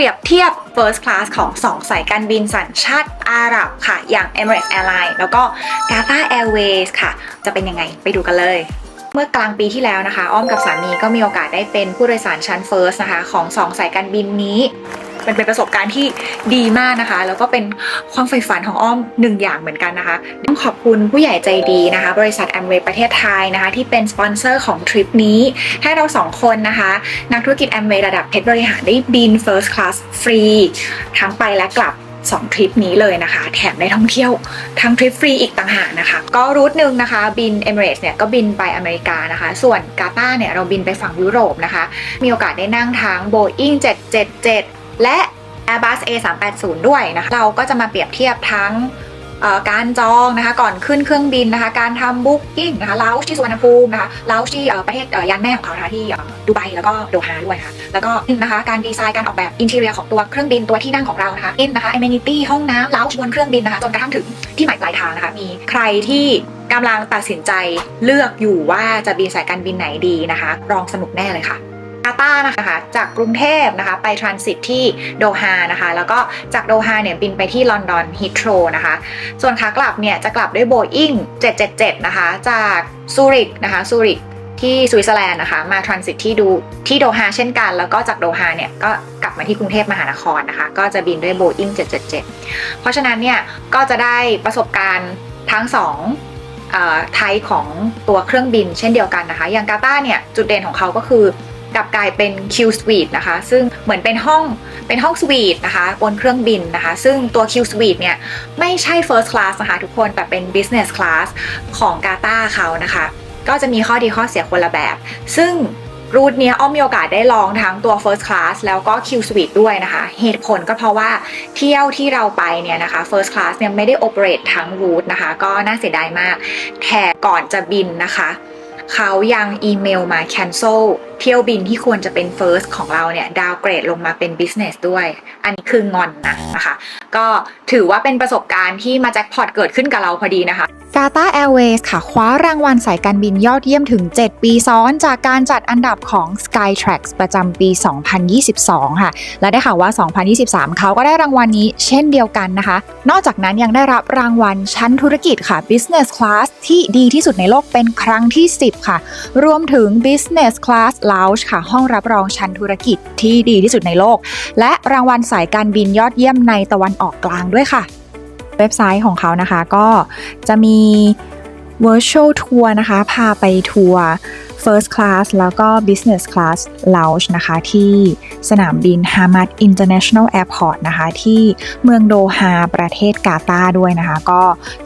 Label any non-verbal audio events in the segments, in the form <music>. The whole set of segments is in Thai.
รียบเทียบ First Class ของ 2 สายการบินสัญชาติอาหรับค่ะ อย่าง Emirates Airlines แล้วก็ Qatar Airways ค่ะ จะเป็นยังไงไปดูกันเลยเมื่อกลางปีที่แล้วนะคะ อ้อมกับสามีก็มีโอกาสได้เป็นผู้โดยสารชั้นเฟิร์สนะคะ ของ 2 สายการบินนี้ มันเป็นประสบการณ์ที่ดีมากนะคะ แล้วก็เป็นความใฝ่ฝันของอ้อมหนึ่งอย่างเหมือนกันนะคะต้องขอบคุณผู้ใหญ่ใจดีนะคะ บริษัทแอมเวย์ประเทศไทยนะคะ ที่เป็นสปอนเซอร์ของทริปนี้ให้เราสองคนนะคะ นักธุรกิจแอมเวย์ระดับเพชรบริหารได้บิน First Class ฟรีทั้งไปและกลับ2ทริปนี้เลยนะคะ แถมได้ท่องเที่ยวทั้งทริปฟรีอีกต่างหากนะคะ ก็รูทหนึ่งนะคะ บิน Emirates เนี่ยก็บินไปอเมริกานะคะ ส่วนกาตาร์เนี่ยเราบินไปฝั่งยุโรปนะคะ มีโอกาสได้นั่งทั้ง Boeing 777 และ Airbus A380 ด้วยนะคะเราก็จะมาเปรียบเทียบทั้งการจองนะคะก่อนขึ้นเครื่องบินนะคะการทำบุ๊กิ้งนะคะเลาวที่สุวรรณภูมินะคะเลาวที่ประเทศยานแม่ของเขานะคะที่ดูไบแล้วก็โดฮาด้วยนะคะแล้วก็นะคะการดีไซน์การออกแบบอินเท i รียของตัวเครื่องบินตัวที่นั่งของเรานะคะอินนะคะ amenity ห้องน้ำเลาวบนเครื่องบินนะคะจนกระทั่งถึงที่หมายปลายทางนะคะมีใครที่กำลังตัดสินใจเลือกอยู่ว่าจะบินสายการบินไหนดีนะคะลองสนุกแน่เลยค่ะ กาตาร์นะคะ จากกรุงเทพนะคะ ไปทรานสิตที่โดฮานะคะ แล้วก็จากโดฮาเนี่ยบินไปที่ลอนดอนฮิตโ r นะคะ ส่วนขากลับเนี่ยจะกลับด้วยโบอิง777 นะคะ จากซูริกนะคะซูริกที่สวิตเซอร์แลนด์นะคะมาทรานสิตที่ดูที่โดฮาเช่นกัน แล้วก็จากโดฮาเนี่ยก็กลับมาที่กรุงเทพมหานครนะคะ ก็จะบินด้วยโบอิง777 เพราะฉะนั้นเนี่ยก็จะได้ประสบการณ์ทั้งสองไทยของตัวเครื่องบินเช่นเดียวกันนะคะ อย่างกาตาร์เนี่ยจุดเด่นของเขาก็คือ กลับกลายเป็น Q Suite นะคะ ซึ่งเหมือนเป็นห้องเป็นห้องสวีทนะคะบนเครื่องบินนะคะ ซึ่งตัว Q Suite เนี่ยไม่ใช่ First Class นะคะทุกคนแต่เป็น Business Class ของกาตาเขานะคะ ก็จะมีข้อดีข้อเสียคนละแบบ ซึ่งรูทเนี้ยอ้อมมีโอกาสได้ลองทั้งตัว First Class แล้วก็ Q Suite ด้วยนะคะ เหตุผลก็เพราะว่าเที่ยวที่เราไปเนี่ยนะคะ First Class เนี่ยไม่ได้ operate ทั้งรูทนะคะ ก็น่าเสียดายมากแถมก่อนจะบินนะคะ เขายังอีเมลมา cancel เที่ยวบินที่ควรจะเป็น first ของเราเนี่ย ดาวเกรดลงมาเป็น business ด้วย อันนี้คืองอนนะนะคะ ก็ถือว่าเป็นประสบการณ์ที่มาแจ็คพอตเกิดขึ้นกับเราพอดีนะคะ กาตา Airways ค่ะคว้ารางวัลสายการบินยอดเยี่ยมถึง 7 ปีซ้อนจากการจัดอันดับของ Skytrax ประจำปี 2022 ค่ะ และได้ข่าวว่า 2023 เขาก็ได้รางวัลนี้เช่นเดียวกันนะคะ นอกจากนั้นยังได้รับรางวัลชั้นธุรกิจค่ะ Business Class ที่ดีที่สุดในโลกเป็นครั้งที่ 10 ค่ะ รวมถึง Business Class Lounge ค่ะ ห้องรับรองชั้นธุรกิจที่ดีที่สุดในโลก และรางวัลสายการบินยอดเยี่ยมในตะวันออกกลางด้วยค่ะ เว็บไซต์ของเขานะคะ ก็จะมี virtual tour นะคะ พาไปทัวร์ first class แล้วก็ business class lounge นะคะ ที่สนามบิน Hamad International Airport นะคะ ที่เมืองโดฮาประเทศกาตาร์ด้วยนะคะ ก็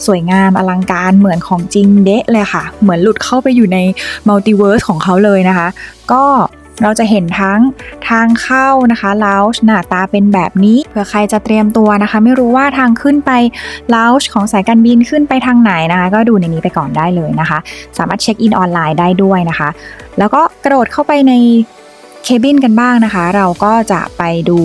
สวยงามอลังการเหมือนของจริงเดะเลยค่ะ เหมือนหลุดเข้าไปอยู่ใน multiverse ของเขาเลยนะคะ ก็ เราจะเห็นทั้งทางเข้านะคะลาวหน้าตาเป็นแบบนี้ เผื่อใครจะเตรียมตัวนะคะ ไม่รู้ว่าทางขึ้นไปลาวของสายการบินขึ้นไปทางไหนนะคะ ก็ดูในนี้ไปก่อนได้เลยนะคะ สามารถเช็คอินออนไลน์ได้ด้วยนะคะ แล้วก็กระโดดเข้าไปใน เคบินกันบ้างนะคะ เราก็จะไปดู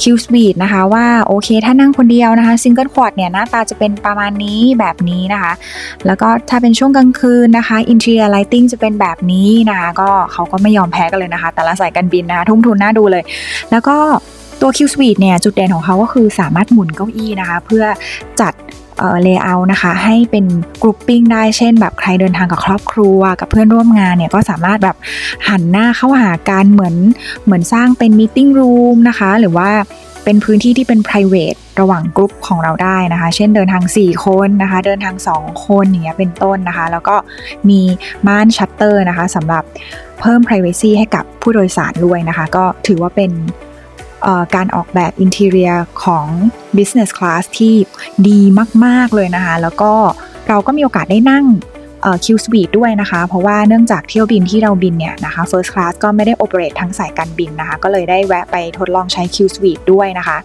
Q Suite นะคะว่าโอเคถ้านั่งคนเดียวนะคะซิงเกิลควอดเนี่ยหน้าตาจะเป็นประมาณนี้แบบนี้นะคะ แล้วก็ถ้าเป็นช่วงกลางคืนนะคะ Interior Lighting จะเป็นแบบนี้นะคะก็เขาก็ไม่ยอมแพ้กันเลยนะคะ แต่ละสายการบินนะคะทุ่มทุนน่าดูเลย แล้วก็ตัว Q Suite เนี่ยจุดเด่นของเขาก็คือสามารถหมุนเก้าอี้นะคะ เพื่อจัด เอ่อ layout นะคะ ให้เป็นกรุ๊ปปิ้งได้เช่น แบบใครเดินทางกับครอบครัว กับเพื่อนร่วมงานเนี่ยก็สามารถแบบหันหน้าเข้าหากันเหมือนเหมือนสร้างเป็น meeting room นะคะ หรือว่าเป็นพื้นที่ที่เป็น private ระหว่างกลุ่มของเราได้นะคะ เช่นเดินทาง 4 คนนะคะ เดินทาง 2 คนอย่างเงี้ยเป็นต้นนะคะ แล้วก็มีม่านชัตเตอร์นะคะสำหรับเพิ่ม privacy ให้กับผู้โดยสารด้วยนะคะ ก็ถือว่าเป็น การออกแบบอินเท i รียของ business class ที่ดีมาก ๆ เลยนะคะ แล้วก็เราก็มีโอกาสได้นั่งเอ่อ Q Suite ด้วยนะคะ เพราะว่าเนื่องจากเที่ยวบินที่เราบินเนี่ยนะคะ First Class ก็ไม่ได้ operate ทั้งสายการบินนะคะ ก็เลยได้แวะไปทดลองใช้ Q Suite ด้วยนะคะ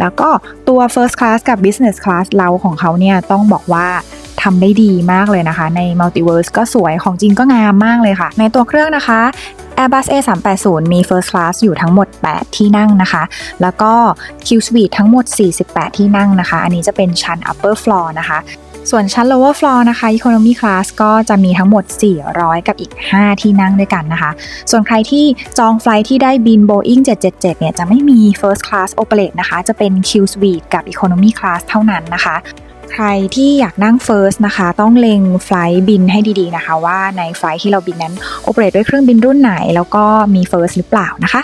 แล้วก็ตัว First Class กับ Business Class เราของเขาเนี่ยต้องบอกว่าทำได้ดีมากเลยนะคะ ใน Multiverse ก็สวยของจริงก็งามมากเลยค่ะ ในตัวเครื่องนะคะ Airbus A380 มี First Class อยู่ทั้งหมด 8 ที่นั่งนะคะ แล้วก็ Q Suite ทั้งหมด 48 ที่นั่งนะคะ อันนี้จะเป็นชั้น Upper Floor นะคะ ส่วนชั้น lower floor นะคะ economy class ก็จะมีทั้งหมด 400 กับอีก 5 ที่นั่งด้วยกันนะคะ ส่วนใครที่จองไฟล์ที่ได้บิน Boeing 777 เนี่ย จะไม่มี first class operate นะคะ จะเป็น Q suite กับ economy class เท่านั้นนะคะ ใครที่อยากนั่ง first นะคะ ต้องเล็งไฟล์บินให้ดีๆนะคะ ว่าในไฟล์ที่เราบินนั้นโอเปเรตด้วยเครื่องบินรุ่นไหน แล้วก็มี first หรือเปล่านะคะ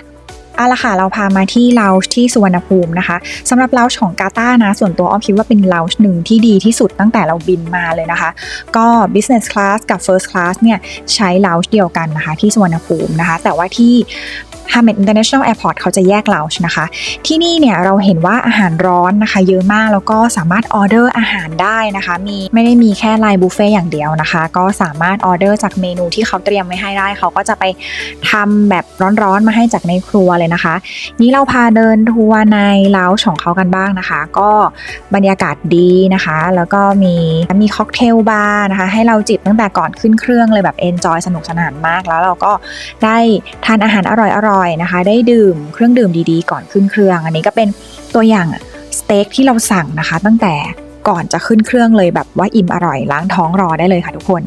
เอาละค่ะเราพามาที่ lounge ที่สุวรรณภูมินะคะสำหรับ lounge ของกาตานะ ส่วนตัวอ้อมคิดว่าเป็น lounge หนึ่งที่ดีที่สุดตั้งแต่เราบินมาเลยนะคะ ก็ business class กับ first class เนี่ยใช้ lounge เดียวกันนะคะ ที่สุวรรณภูมินะคะ แต่ว่าที่ Hamid International Airport เขาจะแยก lounge นะคะ ที่นี่เนี่ยเราเห็นว่าอาหารร้อนนะคะ เยอะมากแล้วก็สามารถออเดอร์อาหารได้นะคะ มีไม่ได้มีแค่ไลน์บุฟเฟ่อย่างเดียวนะคะ ก็สามารถออเดอร์จากเมนูที่เขาเตรียมไว้ให้ได้ เขาก็จะไปทำแบบร้อนๆมาให้จากในครัวเลยนะคะ นี้เราพาเดินทัวร์ในเลาของเขากันบ้างนะคะ ก็บรรยากาศดีนะคะ แล้วก็มีมีค็อกเทลบาร์นะคะ ให้เราจิบตั้งแต่ก่อนขึ้นเครื่องเลยแบบเอนจอยสนุกสนานมาก แล้วเราก็ได้ทานอาหารอร่อยๆนะคะ ได้ดื่มเครื่องดื่มดีๆ ก่อนขึ้นเครื่อง อันนี้ก็เป็นตัวอย่างสเต็กที่เราสั่งนะคะ ตั้งแต่ ก่อนจะขึ้นเครื่องเลยแบบว่าอิ่มอร่อยล้างท้องรอได้เลยค่ะทุกคน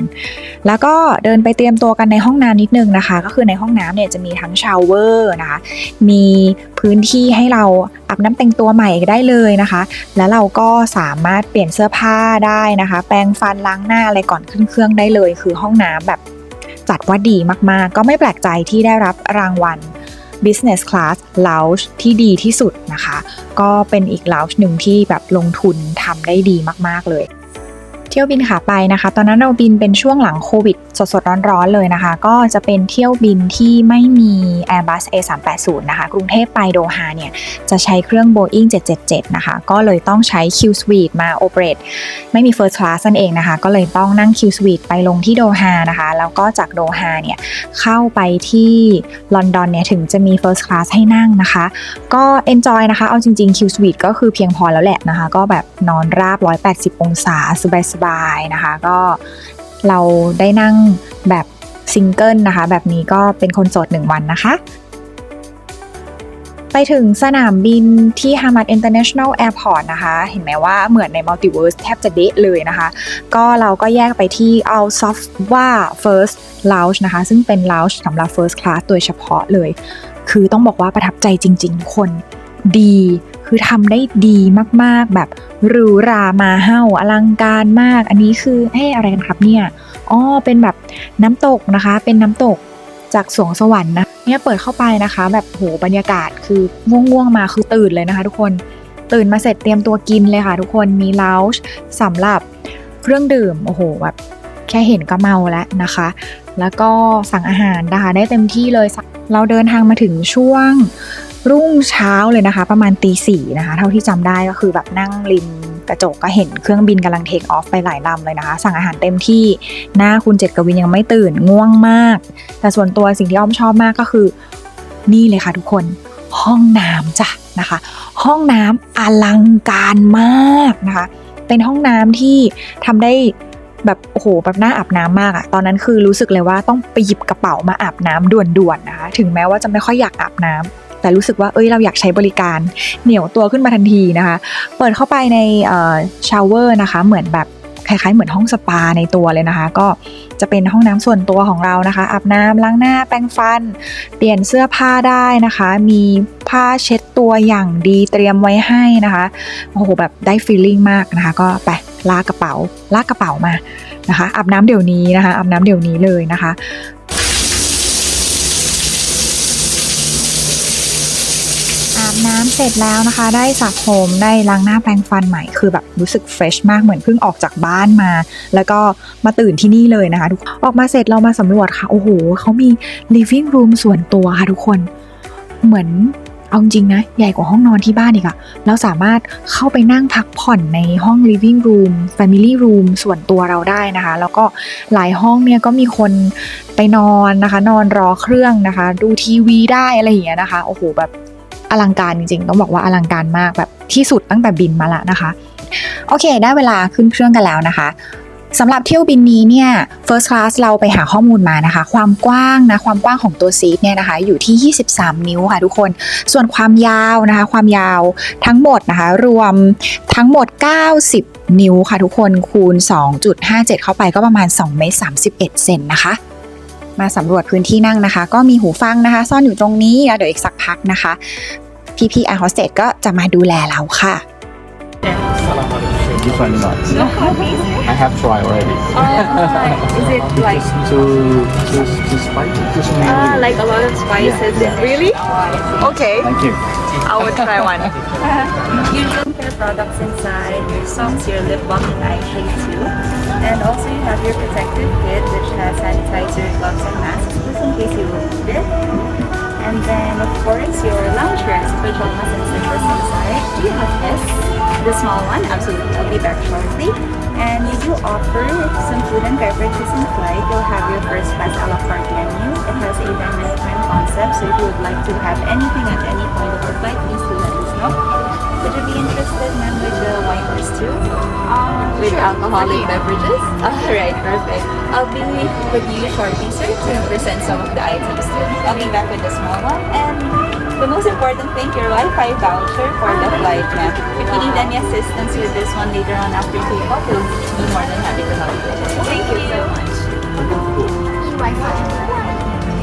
แล้วก็เดินไปเตรียมตัวกันในห้องน้ำนิดนึงนะคะ ก็คือในห้องน้ำเนี่ยจะมีทั้งชาวเวอร์นะคะมีพื้นที่ให้เราอาบน้ำแต่งตัวใหม่ได้เลยนะคะ แล้วเราก็สามารถเปลี่ยนเสื้อผ้าได้นะคะ แปรงฟันล้างหน้าอะไรก่อนขึ้นเครื่องได้เลย คือห้องน้ำแบบจัดว่าดีมากๆ ก็ไม่แปลกใจที่ได้รับรางวัล Business Class Lounge ที่ดีที่สุดนะคะ ก็เป็นอีก lounge หนึ่งที่แบบลงทุนทำได้ดีมาก ๆ เลย ที่ยวบินขาไปนะคะ ตอนนั้นเราบินเป็นช่วงหลังโควิด สดๆ ร้อนๆ เลยนะคะ ก็จะเป็นเที่ยวบินที่ไม่มี Airbus A380 นะคะ กรุงเทพไปโดฮาเนี่ย จะใช้เครื่อง Boeing 777 นะคะ ก็เลยต้องใช้ Q Suite มา operate ไม่มี First Class นั่นเองนะคะ ก็เลยต้องนั่ง Q Suite ไปลงที่โดฮานะคะ แล้วก็จากโดฮาเนี่ย เข้าไปที่ลอนดอนเนี่ยถึงจะมี First Class ให้นั่งนะคะ ก็ enjoy นะคะ เอาจริงๆ Q Suite ก็คือเพียงพอแล้วแหละนะคะ ก็แบบนอนราบ 180 องศาสบายๆนะคะ ก็เราได้นั่งแบบซิงเกิลนะคะ แบบนี้ก็เป็นคนโสดหนึ่งวันนะคะ ไปถึงสนามบินที่ Hamad International Airport นะคะ เห็นไหมว่าเหมือนใน Multiverse แทบจะเดะเลยนะคะ ก็เราก็แยกไปที่ Al s o f w a First Lounge นะคะ ซึ่งเป็น Lounge สำหรับ First Class โดยเฉพาะเลย คือต้องบอกว่าประทับใจจริงๆทุกคนดี คือทำได้ดีมากๆ แบบหรูรามาเห่าอลังการมาก อันนี้คือเฮ้อะไรกันครับเนี่ยอ๋อเป็นแบบน้ำตกนะคะ เป็นน้ำตกจากสวงสวรรค์นะเนี่ยเปิดเข้าไปนะคะ แบบโหบรรยากาศคือง่วงๆมาคือตื่นเลยนะคะ ทุกคนตื่นมาเสร็จเตรียมตัวกินเลยค่ะ ทุกคนมีลาวช์สำหรับเครื่องดื่มโอ้โหแบบแค่เห็นก็เมาแล้วนะคะ แล้วก็สั่งอาหารนะคะ ได้เต็มที่เลยเราเดินทางมาถึงช่วง รุ่งเช้าเลยนะคะ ประมาณตีสี่นะคะ เท่าที่จำได้ก็คือแบบนั่งริมกระจกก็เห็นเครื่องบินกำลังเทคออฟไปหลายลำเลยนะคะ สั่งอาหารเต็มที่หน้าคุณเจ็ดกวินยังไม่ตื่นง่วงมาก แต่ส่วนตัวสิ่งที่อ้อมชอบมากก็คือ นี่เลยค่ะทุกคนห้องน้ำจ้ะนะคะ ห้องน้ำอลังการมากนะคะ เป็นห้องน้ำที่ทำได้แบบโอ้โหแบบน่าอาบน้ำมากอะตอนนั้นคือรู้สึกเลยว่าต้องไปหยิบกระเป๋ามาอาบน้ำด่วนๆนะคะ ถึงแม้ว่าจะไม่ค่อยอยากอาบน้ำ แต่รู้สึกว่าเอ้ยเราอยากใช้บริการเหนียวตัวขึ้นมาทันทีนะคะ เปิดเข้าไปในชาวเวอร์นะคะเหมือนแบบคล้ายๆ เหมือนห้องสปาในตัวเลยนะคะ ก็จะเป็นห้องน้ำส่วนตัวของเรานะคะ อาบน้ำล้างหน้าแปรงฟัน เปลี่ยนเสื้อผ้าได้นะคะ มีผ้าเช็ดตัวอย่างดีเตรียมไว้ให้นะคะโอ้โหแบบได้ฟีลลิ่งมากนะคะ ก็ไปลากกระเป๋าลากกระเป๋ามานะคะอาบน้ำเดี๋ยวนี้นะคะอาบน้ำเดี๋ยวนี้เลยนะคะ อาบน้ำ เสร็จแล้วนะคะ ได้สระผมได้ล้างหน้าแปรงฟันใหม่คือแบบรู้สึกเฟรชมากเหมือนเพิ่งออกจากบ้านมา แล้วก็มาตื่นที่นี่เลยนะคะทุกออกมาเสร็จเรามาสำรวจค่ะ โอ้โหเขามี living room ส่วนตัวค่ะทุกคนเหมือนเอาจริงนะ ใหญ่กว่าห้องนอนที่บ้านอีกอะเราสามารถเข้าไปนั่งพักผ่อนในห้อง living room family room ส่วนตัวเราได้นะคะ แล้วก็หลายห้องเนี่ยก็มีคนไปนอนนะคะ นอนรอเครื่องนะคะ ดูทีวีได้อะไรอย่างเงี้ยนะคะ โอ้โหแบบ อลังการจริงๆ ต้องบอกว่าอลังการมากแบบที่สุดตั้งแต่บินมาละนะคะ โอเค ได้เวลาขึ้นเครื่องกันแล้วนะคะสำหรับเที่ยวบินนี้เนี่ย first class เราไปหาข้อมูลมานะคะ ความกว้างนะความกว้างของตัวซีทเนี่ยนะคะอยู่ที่ 23 นิ้วค่ะทุกคน ส่วนความยาวนะคะ ความยาวทั้งหมดนะคะ รวมทั้งหมด 90 นิ้วค่ะทุกคนคูณ 2.57 เข้าไปก็ประมาณ2เมตร31เซนนะคะ มาสำรวจพื้นที่นั่งนะคะ ก็มีหูฟังนะคะ ซ่อนอยู่ตรงนี้เดี๋ยวอีกสักพักนะคะ พี่ๆแอร์โฮสเตสก็จะมาดูแลเราค่ะ different nuts. I have tried already. is it <laughs> like Too, too, too spicy, too sweet. uh, like a lot of spices Yeah. really okay Thank you. I will try one <laughs> You can pair products inside your socks, your lip balm, and eye shade too. And also you have your protective kit which has sanitizer, gloves, and masks just in case you will need it. And then of course your loungewear, Do you have this? The small one? Absolutely. I'll be back shortly. And we do offer some food and beverages in flight. You'll have your first class a la carte menu. It has a dynamic time concept, so if you would like to have anything at any point of the flight, please do let us know. Would you be interested, ma'am, with the wine list too? with alcoholic beverages? Alright, perfect. I'll be with you shortly, sir, to present some of the items too. I'll be back with the small one. And the most important thing, your Wi-Fi voucher for the flight, ma'am. If you need any assistance with this one later on after takeoff, we'll be more than happy to help you. Thank you so much.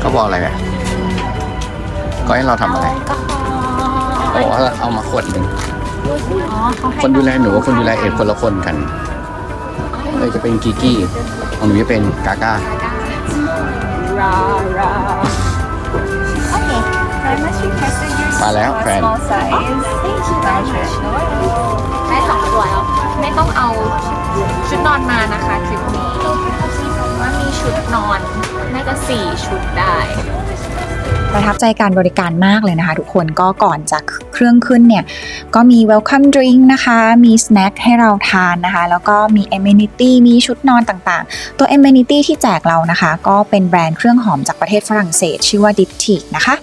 เขาบอกอะไรเนี่ยก็ให้เราทำอะไรโอ้เอามาขวดหนึ่งคนดูแลหนูกับคนดูแลเอกคนละคนกันเลยจะเป็นกีกี้ของหนูจะเป็นกาก้า Very much requested your มาแล้วแฟน small size. Thank you very much. No worries. ได้สองตัวแล้ว ไม่ต้องเอาชุดนอนมานะคะทริปนี้ว่ามีชุดนอนน่าจะสี่ชุดได้ ประทับใจการบริการมากเลยนะคะ ทุกคนก็ก่อนจากเครื่องขึ้นเนี่ย ก็มี welcome drink นะคะ มี snack ให้เราทานนะคะ แล้วก็มี amenity มีชุดนอนต่างๆ ตัว amenity ที่แจกเรานะคะ ก็เป็นแบรนด์เครื่องหอมจากประเทศฝรั่งเศส ชื่อว่า Diptyque นะคะ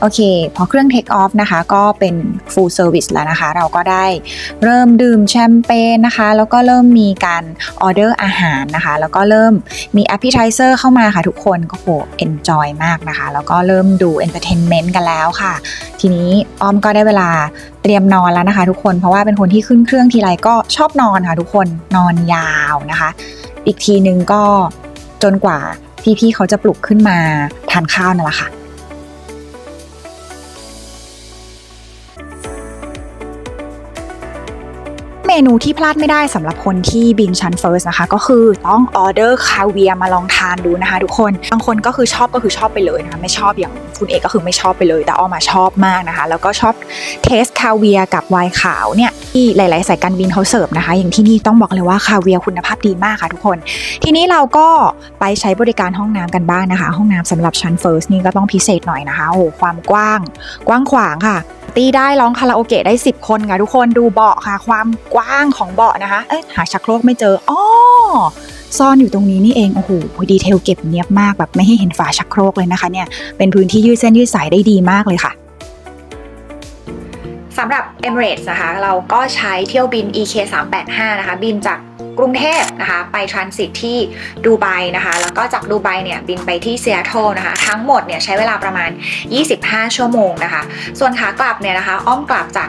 โอเค พอเครื่อง take off นะคะ ก็เป็น full service แล้วนะคะ เราก็ได้เริ่มดื่มแชมเปญนะคะ แล้วก็เริ่มมีการออเดอร์อาหารนะคะ แล้วก็เริ่มมี appetizer เข้ามาค่ะทุกคนก็โห enjoy มากนะคะ แล้วก็เริ่มดู entertainment กันแล้วค่ะ ทีนี้อ้อมก็ได้เวลาเตรียมนอนแล้วนะคะ ทุกคนเพราะว่าเป็นคนที่ขึ้นเครื่องทีไรก็ชอบนอนค่ะ ทุกคนนอนยาวนะคะ อีกทีนึงก็จนกว่าพี่ๆเขาจะปลุกขึ้นมาทานข้าวนั่นแหละค่ะ มนูที่พลาดไม่ได้สำหรับคนที่บินชั้นเฟิร์สนะคะ ก็คือต้องออเดอร์คาเวียร์มาลองทานดูนะคะ ทุกคนบางคนก็คือชอบก็คือชอบไปเลยนะคะไม่ชอบอย่างคุณเอกก็คือไม่ชอบไปเลย แต่ออมาชอบมากนะคะ แล้วก็ชอบเทสคาเวียร์กับไวน์ขาวเนี่ยที่หลาย ๆ สายการบินเขาเสิร์ฟนะคะ อย่างที่นี่ต้องบอกเลยว่าคาเวียร์คุณภาพดีมากค่ะทุกคน ทีนี้เราก็ไปใช้บริการห้องน้ำกันบ้างนะคะ ห้องน้ำสำหรับชั้นเฟิร์สนี่ก็ต้องพิเศษหน่อยนะคะโอ้โหความกว้าง กว้างขวางค่ะ ตีได้ร้องคาราโอเกะได้ 10 คนค่ะทุกคนดูเบาะค่ะ ความกว้างของเบาะนะคะ เอ๊ะหาชักโครกไม่เจออ้อซ่อนอยู่ตรงนี้นี่เอง โอ้โหดีเทลเก็บเนียบมากแบบไม่ให้เห็นฝาชักโครกเลยนะคะเนี่ยเป็นพื้นที่ยืดเส้นยืดสายได้ดีมากเลยค่ะสำหรับ Emirates นะคะ เราก็ใช้เที่ยวบิน EK 385นะคะ บินจากกรุงเทพนะคะไปทรานสิตที่ดูไบนะคะแล้วก็จากดูไบเนี่ยบินไปที่เซีแอตเทิลนะคะทั้งหมดเนี่ยใช้เวลาประมาณ 25 ชั่วโมงนะคะ ส่วนขากลับเนี่ยนะคะอ้อมกลับจาก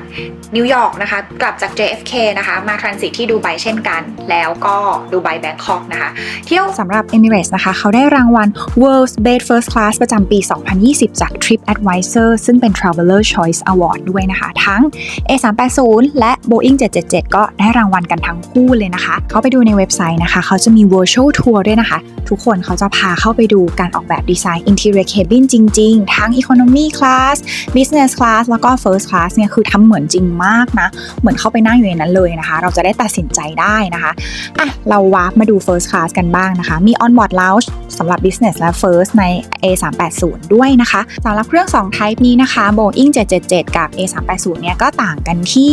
นิวยอร์กนะคะกลับจาก JFK นะคะมาทรานสิตที่ดูไบเช่นกัน แล้วก็ดูไบแบงคอกนะคะเที่ยวสำหรับ Emirates นะคะเขาได้รางวัล World's Best First Class ประจำปี 2020 จาก TripAdvisor ซึ่งเป็น Traveler Choice Award ด้วยนะคะ ทั้ง A380 และ Boeing 777 ก็ได้รางวัลกันทั้งคู่เลยนะคะเขาไปดูในเว็บไซต์นะคะ เขาจะมี virtual tour ด้วยนะคะ ทุกคนเขาจะพาเข้าไปดูการออกแบบดีไซน์ interior cabin จริง ๆ ทั้ง economy class business class แล้วก็ first class เนี่ยคือทำเหมือนจริงมากนะ เหมือนเข้าไปนั่งอยู่ในนั้นเลยนะคะ เราจะได้ตัดสินใจได้นะคะ อะ เราวาร์ปมาดู first class กันบ้างนะคะ มี onboard lounge สำหรับ business และ first ใน A380 ด้วยนะคะสำหรับเครื่อง2 type นี้นะคะ Boeing 777 กับ A380 เนี่ยก็ต่างกันที่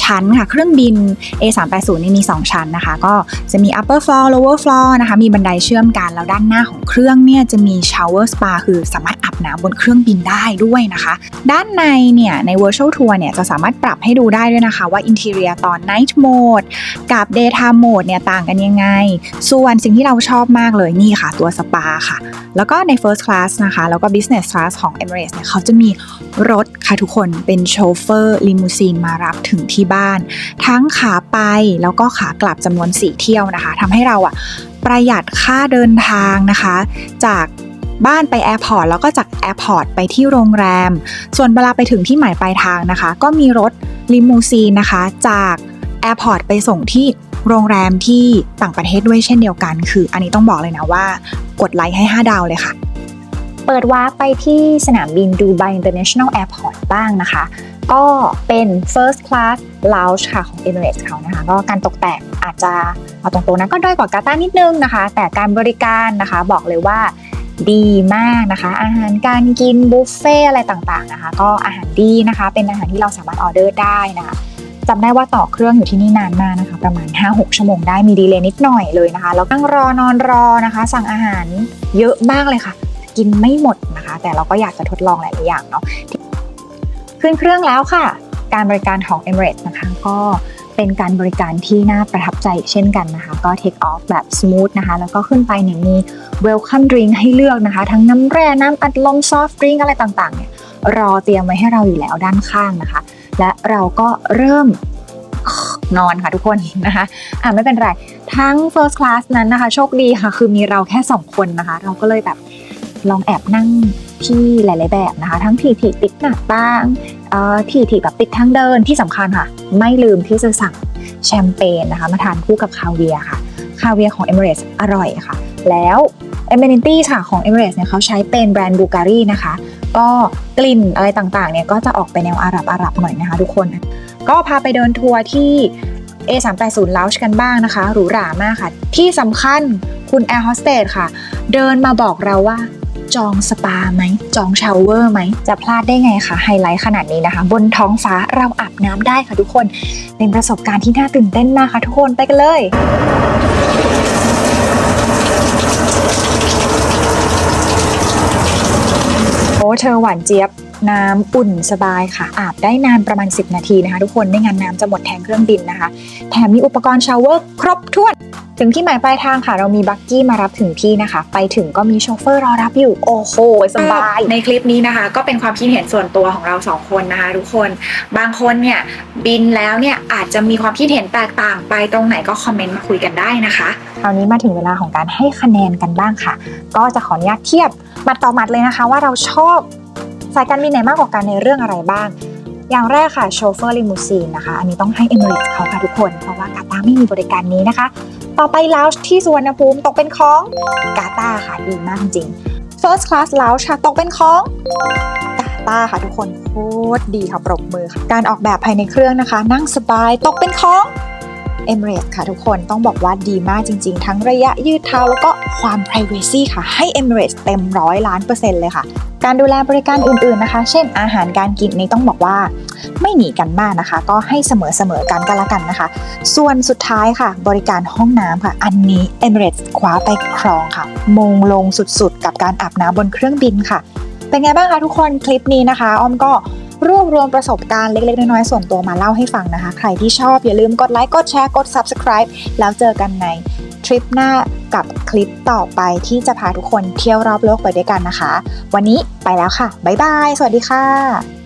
ชั้นค่ะ เครื่องบิน A380 นี่มี 2 ชั้นนะคะ ก็จะมี upper floor lower floor นะคะ มีบันไดเชื่อมกัน แล้วด้านหน้าของเครื่องเนี่ยจะมี shower spa คือสามารถอาบน้ำบนเครื่องบินได้ด้วยนะคะ ด้านในเนี่ยใน virtual tour เนี่ยจะสามารถปรับให้ดูได้ด้วยนะคะว่า interior ตอน night mode กับ daytime mode เนี่ยต่างกันยังไง ส่วนสิ่งที่เราชอบมากเลยนี่ค่ะ ตัวสปาค่ะ แล้วก็ใน first class นะคะ แล้วก็ business class ของ Emirates เนี่ยเขาจะมีรถค่ะทุกคนเป็นโชเฟอร์ลิมูซีนมารับถึงที่บ้าน ทั้งขาไปแล้วก็ขากลับจำนวน 4 เที่ยวนะคะทำให้เราอะประหยัดค่าเดินทางนะคะ จากบ้านไปแอร์พอร์ตแล้วก็จากแอร์พอร์ตไปที่โรงแรม ส่วนเวลาไปถึงที่หมายปลายทางนะคะ ก็มีรถลิมูซีนนะคะ จากแอร์พอร์ตไปส่งที่โรงแรมที่ต่างประเทศด้วยเช่นเดียวกัน คือ อันนี้ต้องบอกเลยนะว่ากดไลค์ให้ 5 ดาวเลยค่ะ เปิดวาร์ปไปที่สนามบินดูไบ International Airport บ้างนะคะ ก็เป็น first class lounge ค่ะของ Emirates เขานะคะ ก็การตกแต่งอาจจะเอาตรงๆนะก็ด้อยกว่ากาตาร์นิดนึงนะคะ แต่การบริการนะคะบอกเลยว่าดีมากนะคะ อาหารการกินบุฟเฟ่อะไรต่างๆนะคะ ก็อาหารดีนะคะ เป็นอาหารที่เราสามารถออเดอร์ได้นะคะจำได้ว่าต่อเครื่องอยู่ที่นี่นานมากนะคะ ประมาณ 5-6 ชั่วโมงได้มีดีเลย์นิดหน่อยเลยนะคะแล้วนั่งรอนอนรอนะคะ สั่งอาหารเยอะมากเลยค่ะ กินไม่หมดนะคะ แต่เราก็อยากจะทดลองหลายๆอย่างเนาะ ขึ้นเครื่องแล้วค่ะ การบริการของ Emirates นะคะ ก็เป็นการบริการที่น่าประทับใจเช่นกันนะคะ ก็ take off แบบ smooth นะคะ แล้วก็ขึ้นไปเนี่ยมี welcome drink ให้เลือกนะคะ ทั้งน้ำแร่น้ำอัดลม soft drink อะไรต่างๆเนี่ยรอเตรียมไว้ให้เราอยู่แล้วด้านข้างนะคะ และเราก็เริ่มนอนค่ะทุกคนนะคะอ่าไม่เป็นไร ทั้ง first class นั้นนะคะ โชคดีค่ะ คือมีเราแค่ 2 คนนะคะ เราก็เลยแบบลองแอบนั่ง ที่หลาย ๆ แบบนะคะ ทั้งที่ที่ติดหน้าต่างเอ่อที่ที่แบบติดทางเดินที่สำคัญค่ะ ไม่ลืมที่จะสั่งแชมเปญนะคะ มาทานคู่กับคาเวียค่ะคาเวียของ Emirates อร่อยค่ะ แล้ว Amenities ค่ะของ Emirates เนี่ยเขาใช้เป็นแบรนด์บูการีนะคะ ก็กลิ่นอะไรต่าง ๆ เนี่ยก็จะออกไปแนวอาหรับอาหรับหน่อยนะคะทุกคน ก็พาไปเดินทัวร์ที่ A380 Lounge กันบ้างนะคะหรูหรามากค่ะ ที่สำคัญคุณแอร์โฮสเตสค่ะ เดินมาบอกเราว่า จองสปาไหม จองชาวเวอร์ไหม จะพลาดได้ไงคะไฮไลท์ขนาดนี้นะคะ บนท้องฟ้าเราอาบน้ำได้ค่ะทุกคน เป็นประสบการณ์ที่น่าตื่นเต้นมากค่ะทุกคนไปกันเลยโอ้เธอหวานเจี๊ยบ น้ำอุ่นสบายค่ะ อาบได้นานประมาณ 10 นาทีนะคะ ทุกคนไม่งั้นน้ำจะหมดแทนเครื่องบินนะคะ แถมมีอุปกรณ์ชาวเวอร์ครบถ้วนถึงที่หมายปลายทางค่ะ เรามีบักกี้มารับถึงที่นะคะ ไปถึงก็มีโชเฟอร์รอรับอยู่ โอ้โห สบาย ในคลิปนี้นะคะ ก็เป็นความคิดเห็นส่วนตัวของเราสองคนนะคะ ทุกคนบางคนเนี่ย บินแล้วเนี่ย อาจจะมีความคิดเห็นแตกต่างไปตรงไหนก็คอมเมนต์มาคุยกันได้นะคะคราวนี้มาถึงเวลาของการให้คะแนนกันบ้างค่ะ ก็จะขออนุญาตเทียบมัดต่อมัดเลยนะคะ ว่าเราชอบ สายการบินไหนมากกว่ากันในเรื่องอะไรบ้าง อย่างแรกค่ะโชเฟอร์ลิมูซีนนะคะ อันนี้ต้องให้ Emirates เขาค่ะทุกคน เพราะว่ากาตาร์ไม่มีบริการนี้นะคะ ต่อไป Lounge ที่สุวรรณภูมิตกเป็นของกาตาร์ค่ะดีมากจริง First Class Lounge ค่ะตกเป็นของกาตาค่ะทุกคนโคตรดีค่ะปรบมือค่ะ การออกแบบภายในเครื่องนะคะ นั่งสบายตกเป็นของ Emirates ค่ะทุกคนต้องบอกว่าดีมากจริง ๆ ทั้งระยะยืดเท้าแล้วก็ความ Privacy ค่ะ ให้ Emirates เต็มร้อยล้านเปอร์เซ็นต์เลยค่ะ การดูแลบริการอื่นๆนะคะ เช่น อาหารการกินนี่ต้องบอกว่า ไม่หนีกันมากนะคะ ก็ให้เสมอๆกันก็แล้วกันนะคะ ส่วนสุดท้ายค่ะ บริการห้องน้ำค่ะ อันนี้ Emirates คว้าไปครองค่ะ มงลงสุดๆ กับการอาบน้ำบนเครื่องบินค่ะ เป็นไงบ้างคะทุกคนคลิปนี้นะคะ อ้อมก็รวบรวมประสบการณ์เล็ก ๆ น้อยๆส่วนตัวมาเล่าให้ฟังนะคะ ใครที่ชอบอย่าลืมกดไลค์ กดแชร์ กด Subscribe แล้วเจอกันใน ริปหน้ากับคลิปต่อไปที่จะพาทุกคนเที่ยวรอบโลกไปด้วยกันนะคะ วันนี้ไปแล้วค่ะ บ๊ายบาย สวัสดีค่ะ